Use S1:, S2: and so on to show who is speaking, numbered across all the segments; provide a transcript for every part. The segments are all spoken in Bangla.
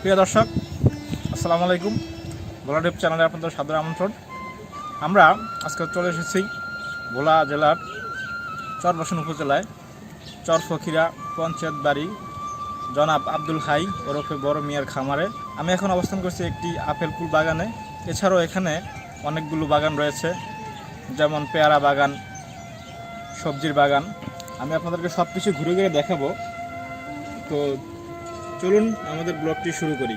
S1: প্রিয় দর্শক, আসসালামু আলাইকুম। ভোলা টিপ চ্যানেলে আপনাদের সাদর আমন্ত্রণ। আমরা আজকে চলে এসেছি ভোলা জেলার চরবাসন উপজেলায় চর ফকিরা পঞ্চায়েত বাড়ি, জনাব আব্দুল হাই ওরফে বড় মিয়ার খামারে। আমি এখন অবস্থান করছি একটি আপেল কুল বাগানে। এছাড়াও এখানে অনেকগুলো বাগান রয়েছে, যেমন পেয়ারা বাগান, সবজির বাগান। আমি আপনাদেরকে সব কিছু ঘুরে ঘুরে দেখাবো। তো চলুন আমাদের ব্লগটি শুরু করি।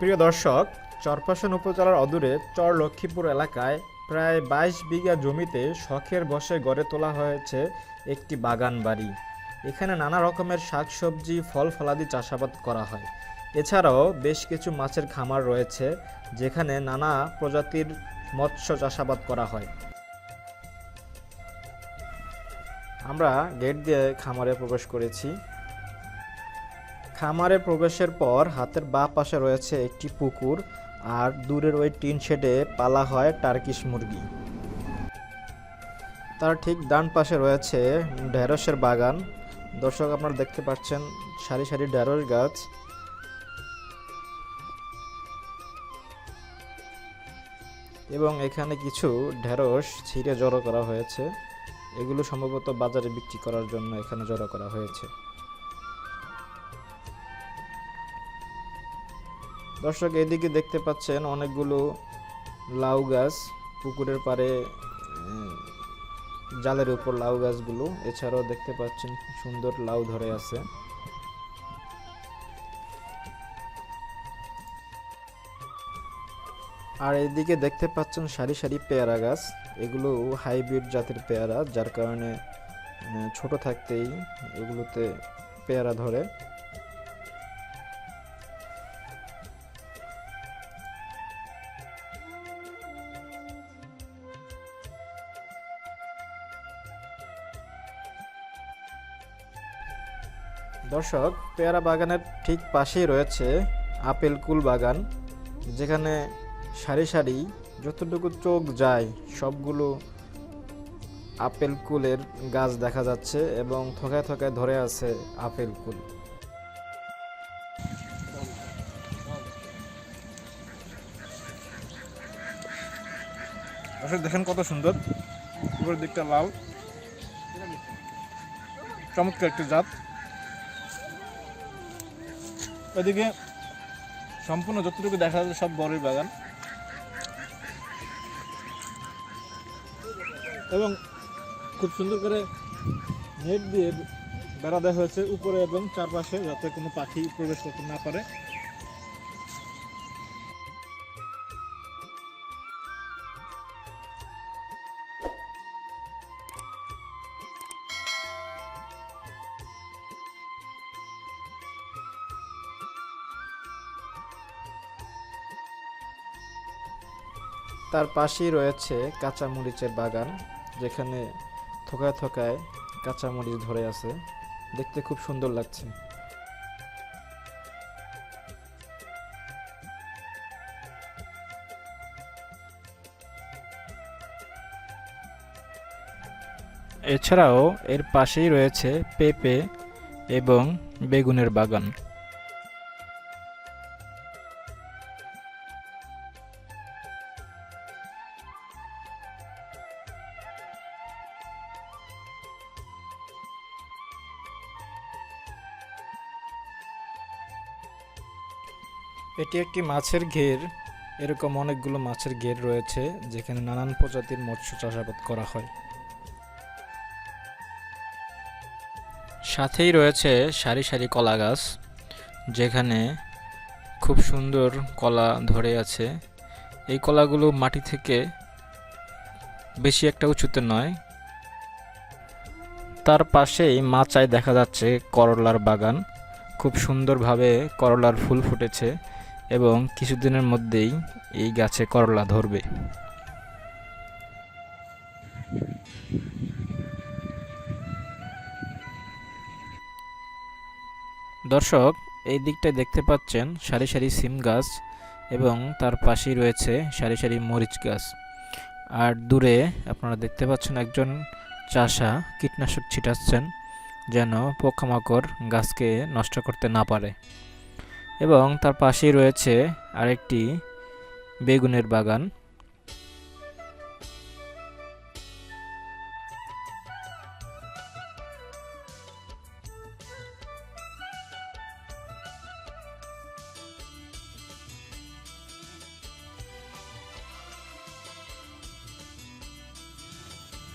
S1: প্রিয় দর্শক, চরপাশন উপজেলার অদূরে চর লক্ষ্মীপুর এলাকায় প্রায় বাইশ বিঘা জমিতে শখের বসে গড়ে তোলা হয়েছে একটি বাগান বাড়ি এখানে নানা রকমের শাকসবজি ফল ফলাদি চাষাবাদ করা হয়। এছাড়াও বেশ কিছু মাছের খামার রয়েছে, যেখানে নানা প্রজাতির মৎস্য চাষাবাদ করা হয়। আমরা গেট দিয়ে খামারে প্রবেশ করেছি। খামারে প্রবেশের পর হাতের বাঁ পাশে রয়েছে একটি পুকুর, আর দূরের ওই টিন শেডে পালা হয় টার্কিশ মুরগি। তার ঠিক ডান পাশে রয়েছে ঢেঁড়সের বাগান। দর্শক আপনারা দেখতে পাচ্ছেন সারি সারি ঢেঁড়স গাছ। এবং এখানে কিছু ঢেঁড়স ছিঁড়ে জড়ো করা হয়েছে। এগুলো সম্ভবত বাজারে বিক্রি করার জন্য এখানে জড়ো করা হয়েছে। দর্শক, এদিকে দেখতে পাচ্ছেন অনেকগুলো লাউ গাছ পুকুরের পাড়ে জালের উপর লাউ গাছগুলো। এছাড়াও দেখতে পাচ্ছেন সুন্দর লাউ ধরে আছে। আর এদিকে দেখতে পাচ্ছেন সারি সারি পেয়ারা গাছ। এগুলো হাইব্রিড জাতের পেয়ারা, যার কারণে ছোট থাকতেই এগুলোতে পেয়ারা ধরে। দর্শক, পেয়ারা বাগানের ঠিক পাশেই রয়েছে আপেল কুল বাগান, যেখানে সারি সারি যতটুকু চোখ যায়, সবগুলো আপেল কুলের গাছ দেখা যাচ্ছে এবং থকায় থকায় ধরে আছে আপেল কুল। দর্শক, দেখেন কত সুন্দর। উপরের দিকটা লাল। চমৎকার একটি জাত। এদিকে সম্পূর্ণ যতটুকু দেখা যাচ্ছে সব বড়ই বাগান। এবং খুব সুন্দর করে নেট দিয়ে বেড়া দেওয়া হয়েছে উপরে এবং চারপাশে যাতে কোনো পাখি প্রবেশ করতে না পারে। তার পাশেই রয়েছে কাঁচা মরিচের বাগান। যেখানে থোকায় থোকায় কাঁচামরিচ ধরে আছে। দেখতে খুব সুন্দর লাগছে। এছাড়াও এর পাশেই রয়েছে পেঁপে এবং বেগুনের বাগান। এটি একটি মাছের ঘের। এরকম অনেকগুলো মাছের ঘের রয়েছে, যেখানে নানান প্রজাতির মৎস্য চাষাবাদ করা হয়। সাথেই রয়েছে সারি সারি কলা গাছ, যেখানে খুব সুন্দর কলা ধরে আছে। এই কলাগুলো মাটি থেকে বেশি একটা উঁচুতে নয়। তার পাশেই মাচায় দেখা যাচ্ছে করলার বাগান। খুব সুন্দরভাবে করলার ফুল ফুটেছে। এবং কিছুদিনের মধ্যেই এই গাছে করলা ধরবে। দর্শক, এই দিকটায় দেখতে পাচ্ছেন সারি সারি সিম গাছ এবং তার পাশেই রয়েছে সারি সারি মরিচ গাছ। আর দূরে আপনারা দেখতে পাচ্ছেন একজন চাষা কীটনাশক ছিটাচ্ছেন যেন পোকামাকড় গাছকে নষ্ট করতে না পারে। এবং তার পাশেই রয়েছে আরেকটি বেগুনের বাগান।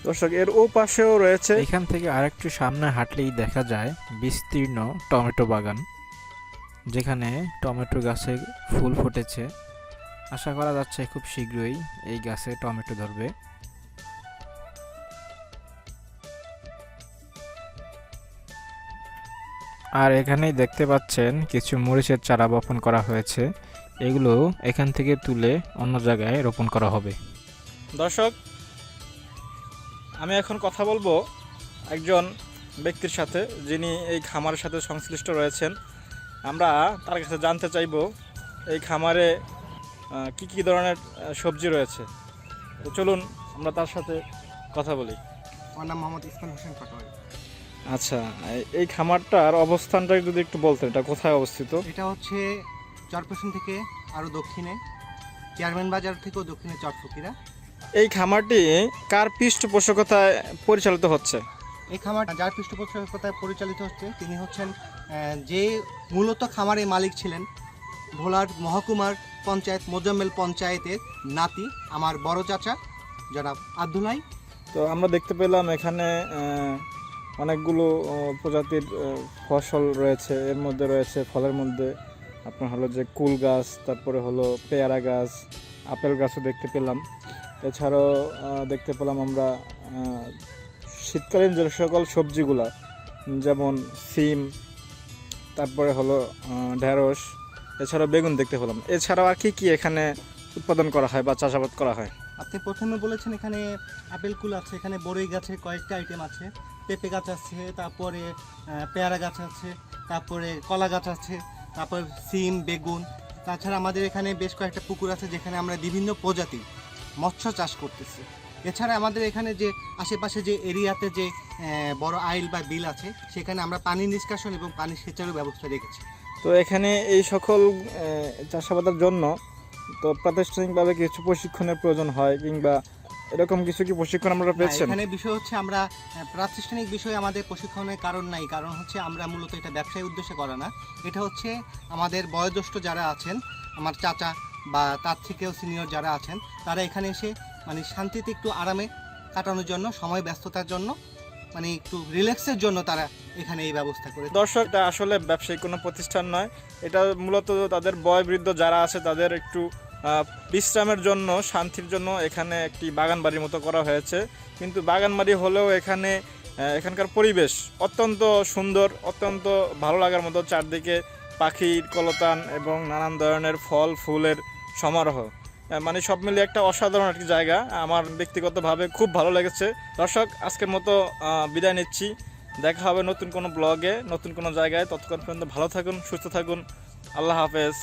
S2: দর্শক এর ও পাশেও রয়েছে
S1: এখান থেকে আরেকটু সামনে হাঁটলেই দেখা যায় বিস্তীর্ণ টমেটো বাগান। যেখানে টমেটো গাছে ফুল ফুটেছে। আশা করা যাচ্ছে খুব শীঘ্রই এই গাছে টমেটো ধরবে। আর এখানেই দেখতে পাচ্ছেন কিছু মরিচের চারা বপন করা হয়েছে। এগুলো এখান থেকে তুলে অন্য জায়গায় রোপণ করা হবে।
S2: দর্শক, আমি এখন কথা বলব একজন ব্যক্তির সাথে যিনি এই খামারের সাথে সংশ্লিষ্ট রয়েছেন। আমরা তার কাছে জানতে চাইব এই খামারে কি কি ধরনের সবজি রয়েছে? তো চলুন আমরা তার সাথে কথা বলি।
S3: আমার নাম মোহাম্মদ ইসমাইল হোসেন পাটোয়ারি।
S2: আচ্ছা এই- এই খামারটার অবস্থানটা যদি একটু বলতেন এটা কোথায় অবস্থিত?
S3: এটা হচ্ছে চরপেশন থেকে আরও দক্ষিণে চেয়ারম্যান বাজার থেকেও দক্ষিণে চরফকিরা।
S2: এই খামারটি কার পৃষ্ঠপোষকতায় পরিচালিত হচ্ছে?
S3: এই খামার যার পৃষ্ঠপোষকতায় পরিচালিত হচ্ছে, তিনি হচ্ছেন যে মূলত খামারের মালিক ছিলেন ভোলার মহকুমার পঞ্চায়েত, মোজাম্মেল পঞ্চায়েতের নাতি, আমার বড় চাচা, জনাব আব্দুলাই
S2: তো আমরা দেখতে পেলাম এখানে অনেকগুলো প্রজাতির ফসল রয়েছে। এর মধ্যে রয়েছে ফলের মধ্যে আপনার হলো যে কুল গাছ, তারপরে হলো পেয়ারা গাছ, আপেল গাছও দেখতে পেলাম। এছাড়াও দেখতে পেলাম আমরা শীতকালীন যে সকল সবজিগুলা, যেমন সিম, তারপরে হলো ঢেঁড়স, এছাড়াও বেগুন দেখতে পেলাম। এছাড়াও আর কি কি এখানে উৎপাদন করা হয় বা চাষাবাদ করা হয়?
S3: আপনি প্রথমে বলেছেন এখানে আপেল কুল আছে, এখানে বড়ই গাছে কয়েকটা আইটেম আছে, পেঁপে গাছ আছে, তারপরে পেয়ারা গাছ আছে, তারপরে কলা গাছ আছে, তারপর সিম, বেগুন, তাছাড়া আমাদের এখানে বেশ কয়েকটা পুকুর আছে যেখানে আমরা বিভিন্ন প্রজাতি মৎস্য চাষ করতেছি। এছাড়া আমাদের এখানে যে আশেপাশে যে এরিয়াতে যে বড় আইল বা বিল আছে সেখানে আমরা পানি নিষ্কাশন এবং পানি সেচেরও ব্যবস্থা রেখেছি।
S2: তো এখানে এই সকল চাষাবাদের জন্য তো প্রাতিষ্ঠানিকভাবে কিছু প্রশিক্ষণের প্রয়োজন হয় কিংবা এরকম কিছু কি প্রশিক্ষণ আমরা
S3: হ্যাঁ,
S2: পেয়েছেন?
S3: এখানে বিষয় হচ্ছে আমরা প্রাতিষ্ঠানিক বিষয়ে আমাদের প্রশিক্ষণের কারণ নাই কারণ হচ্ছে আমরা মূলত এটা ব্যবসায়ী উদ্দেশ্যে করা না। এটা হচ্ছে আমাদের বয়োজ্যেষ্ঠ যারা আছেন আমার চাচা বা তার থেকেও সিনিয়র যারা আছেন তারা এখানে এসে মানে শান্তিতে একটু আরামে কাটানোর জন্য, সময় ব্যস্ততার জন্য মানে একটু রিল্যাক্সের জন্য তারা এখানে এই ব্যবস্থা করে
S2: দর্শক এটা আসলে ব্যবসায়িক কোনো প্রতিষ্ঠান নয়। এটা মূলত তাদের বয়বৃদ্ধ যারা আছে, তাদের একটু বিশ্রামের জন্য, শান্তির জন্য এখানে একটি বাগান বাড়ির মতো করা হয়েছে। কিন্তু বাগান বাড়ি হলেও এখানে এখানকার পরিবেশ অত্যন্ত সুন্দর, অত্যন্ত ভালো লাগার মতো চারদিকে পাখির কলতান এবং নানান ধরনের ফল, ফুলের সমারোহ। মানে সব মিলিয়ে একটা অসাধারণ একটি জায়গা। আমার ব্যক্তিগতভাবে খুব ভালো লেগেছে। দর্শক, আজকের মতো বিদায় নিচ্ছি। দেখা হবে নতুন কোনো ব্লগে, নতুন কোনো জায়গায়। ততক্ষণ পর্যন্ত ভালো থাকুন, সুস্থ থাকুন। আল্লাহ হাফেজ।